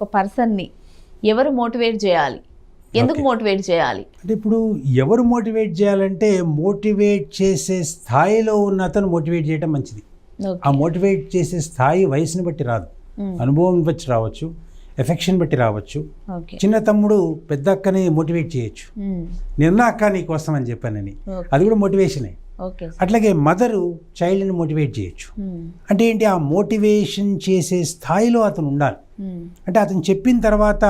ఒక పర్సన్ని ఎవరు మోటివేట్ చేయాలి? ఎందుకు. మోటివేట్ చేయాలి? అంటే ఇప్పుడు ఎవరు మోటివేట్ చేయాలంటే మోటివేట్ చేసే స్థాయిలో ఉన్న అతను మోటివేట్ చేయడం మంచిది. ఆ మోటివేట్ చేసే స్థాయి వయసుని బట్టి రాదు. అనుభవం బట్టి రావచ్చు ఎఫెక్షన్ బట్టి రావచ్చు. చిన్న తమ్ముడు పెద్ద అక్కని మోటివేట్ చేయొచ్చు. నిన్న అక్క నీకోసం అని చెప్పానని. అది కూడా మోటివేషనే. అట్లాగే మదరు చైల్డ్ని మోటివేట్ చేయొచ్చు. అంటే ఏంటి? ఆ మోటివేషన్ చేసే స్థాయిలో అతను ఉండాలి. అంటే అతను చెప్పిన తర్వాత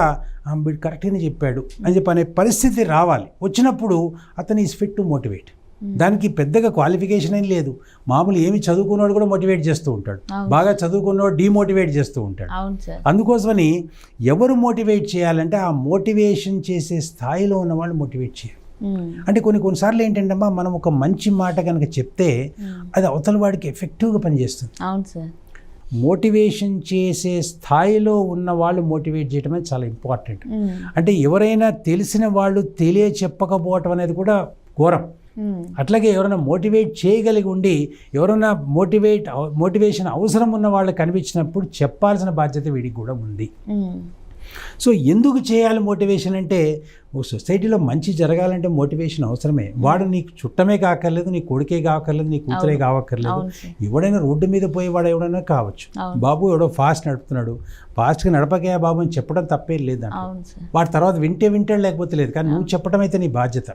"ఆ, వీడు కరెక్ట్గానే చెప్పాడు. అని చెప్పి అనే పరిస్థితి రావాలి. వచ్చినప్పుడు అతను ఈజ్ ఫిట్ టు మోటివేట్ దానికి పెద్దగా క్వాలిఫికేషన్ ఏం లేదు. మామూలు ఏమి చదువుకున్నవాడు కూడా మోటివేట్ చేస్తూ ఉంటాడు. బాగా చదువుకున్నవాడు డిమోటివేట్ చేస్తూ ఉంటాడు. అందుకోసమని ఎవరు మోటివేట్ చేయాలంటే ఆ మోటివేషన్ చేసే స్థాయిలో ఉన్న వాళ్ళు మోటివేట్ చేయాలి. అంటే కొన్ని కొన్నిసార్లు ఏంటంటే అమ్మా మనం ఒక మంచి మాట కనుక చెప్తే అది అవతల వాడికి ఎఫెక్టివ్గా పనిచేస్తుంది. అవును సార్ మోటివేషన్ చేసే స్థాయిలో ఉన్న వాళ్ళు మోటివేట్ చేయడం అనేది చాలా ఇంపార్టెంట్. అంటే ఎవరైనా తెలిసిన వాళ్ళు తెలియ చెప్పకపోవటం అనేది కూడా ఘోరం. అట్లాగే ఎవరైనా మోటివేట్ చేయగలిగి ఉండి ఎవరైనా మోటివేట్ మోటివేషన్ అవసరం ఉన్న వాళ్ళు కనిపించినప్పుడు చెప్పాల్సిన బాధ్యత వీడికి కూడా ఉంది. సో ఎందుకు చేయాలి మోటివేషన్ అంటే ఒక సొసైటీలో మంచి జరగాలంటే మోటివేషన్ అవసరమే. వాడు నీకు చుట్టమే కాకర్లేదు నీ కొడుకే కాకర్లేదు నీ కూతురే కావక్కర్లేదు. ఎవడైనా రోడ్డు మీద పోయేవాడు ఎవడైనా కావచ్చు. బాబు ఎవడో ఫాస్ట్ నడుపుతున్నాడు. ఫాస్ట్గా నడపకే బాబు అని చెప్పడం తప్పేం లేదు దాంట్లో. అవును సార్. వాడి తర్వాత వింటే వింటాడు లేకపోతే లేదు. కానీ నువ్వు చెప్పడం అయితే నీ బాధ్యత.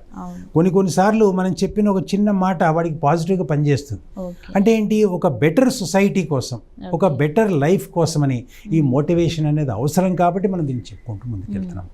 కొన్ని కొన్నిసార్లు మనం చెప్పిన ఒక చిన్న మాట వాడికి పాజిటివ్గా పనిచేస్తుంది. అంటే ఏంటి? ఒక బెటర్ సొసైటీ కోసం ఒక బెటర్ లైఫ్ కోసమని ఈ మోటివేషన్ అనేది అవసరం కాబట్టి మనం దీన్ని చెప్పుకుంటూ ముందుకెళ్తున్నాం.